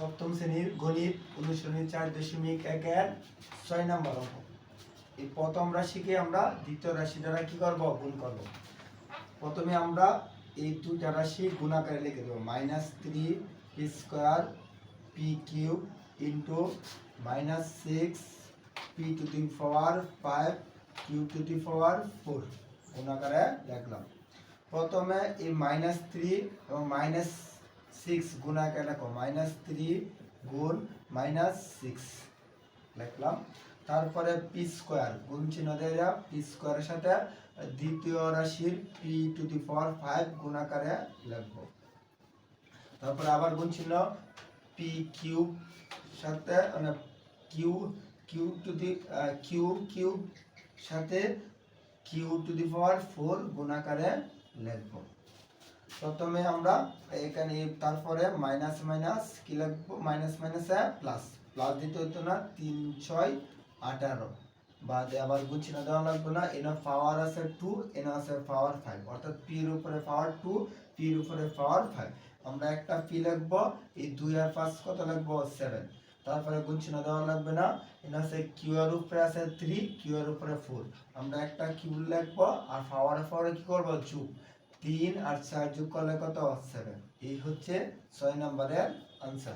সপ্তম শ্রেণির গণিত অনুশীলনী চার দশমিক এক এক ছয় নম্বর অঙ্ক। এই প্রথম রাশিকে আমরা দ্বিতীয় রাশি দ্বারা কি করব? গুণ করব। প্রথমে আমরা এই দুটা রাশি গুণাকারে লিখে দেবো। Minus three P square P cube into minus six P to the power five Q to the power four. গুণাকারে লিখলাম। প্রথমে এই মাইনাস থ্রি এবং মাইনাস সিক্স গুণাকারে লেখো মাইনাস থ্রি গুণ মাইনাস সিক্স লিখলাম। তারপরে পি স্কোয়ার গুণ চিহ্ন দেওয়া পি স্কোয়ারের সাথে দ্বিতীয় রাশির P to the power five গুণাকারে লিখব। তারপরে আবার গুণ চিহ্ন পি কিউব সাথে মানে Q Q to the Q cube সাথে Q to the power four গুণাকারে লিখব। প্রথমে আমরা এখানে তারপরে মাইনাস মাইনাস কি লিখব মাইনাস মাইনাসে প্লাস প্লাস দিতে হতো না, তিন, ছয়, আঠারো। বাদে আবার গুছি না দেওয়া লাগবে না, এনে পাওয়ার আছে টু এনে আছে পাওয়ার ফাইভ অর্থাৎ পির উপরে পাওয়ার টু পির উপরে পাওয়ার ফাইভ আমরা একটা পি লিখব এই দুই আর পাঁচ কত লিখব সেভেন তারপরে গুনছি না দেওয়া লাগবে না, এনে আছে কিউ এর উপরে আছে থ্রি কিউ এর উপরে ফোর আমরা একটা কিউ লিখব আর পাওয়ার পাওয়ারে কি করব? যোগ তিন আর চার যোগ করলে কত? সেভেন এই হচ্ছে ছয় নম্বরের আনসার